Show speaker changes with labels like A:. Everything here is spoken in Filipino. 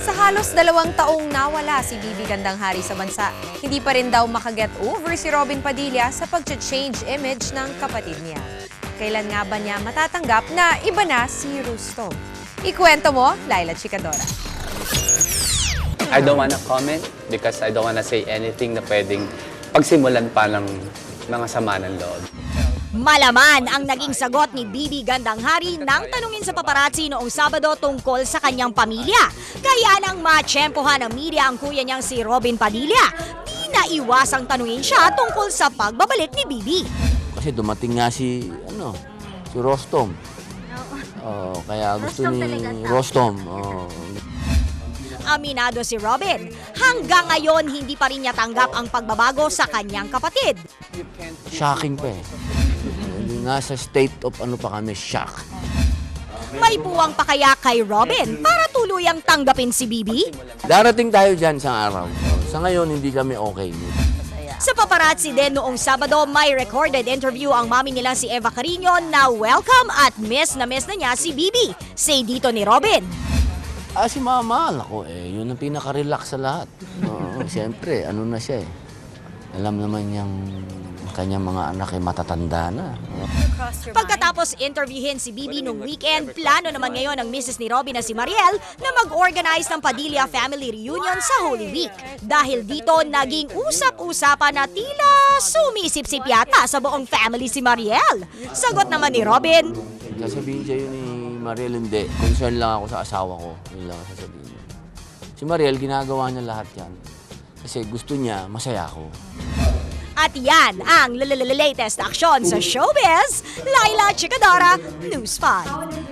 A: Sa halos dalawang taong nawala si Bibi Gandang Hari sa bansa, hindi pa rin daw makaget over si Robin Padilla sa pag-change image ng kapatid niya. Kailan nga ba niya matatanggap na iba na si Rustom? Ikwento mo, Laila Chicadora.
B: I don't wanna comment because I don't wanna say anything na pwedeng pagsimulan pa ng mga sama ng loob.
C: Malaman ang naging sagot ni Bibi Gandanghari nang tanungin sa paparazzi noong Sabado tungkol sa kanyang pamilya. Kaya nang matsyempohan ng media ang kuya niyang si Robin Padilla, di naiwasang tanungin siya tungkol sa pagbabalik ni Bibi.
D: Kasi dumating nga si, ano, si Rostom. Oh, kaya gusto ni Rostom. Oh,
C: Aminado si Robin. Hanggang ngayon, hindi pa rin niya tanggap ang pagbabago sa kanyang kapatid.
D: shocking pa eh. Hindi nga sa state of ano pa kami, shock.
C: May puwang pa kaya kay Robin para tuluyang tanggapin si Bibi?
D: Darating tayo dyan sa araw. Sa ngayon, hindi kami okay.
C: Sa paparazzi din noong Sabado, may recorded interview ang mami nilang si Eva Carino na welcome at miss na miss na niya si Bibi. Say dito ni Robin.
D: Ah, si Mama, ako eh, yun ang pinaka-relax sa lahat. Oo, siyempre, ano na siya eh. Alam naman niyang kanyang mga anak ay matatanda na.
C: Pagkatapos interviewin si Bibi nung weekend, plano naman ngayon ng Mrs. ni Robin na si Mariel na mag-organize ng Padilla Family Reunion sa Holy Week. Dahil dito, naging usap-usapan na tila sumisip-sip yata sa buong family si Mariel. Sagot naman ni Robin,
D: Sasabihin siya yun ni Mariel, hindi. Concern lang ako sa asawa ko. Yun lang ang sasabihin. Si Mariel, ginagawa niya lahat yan. Kasi gusto niya, masaya ako.
C: At yan ang latest action sa showbiz, Laila Chikadora, News 5.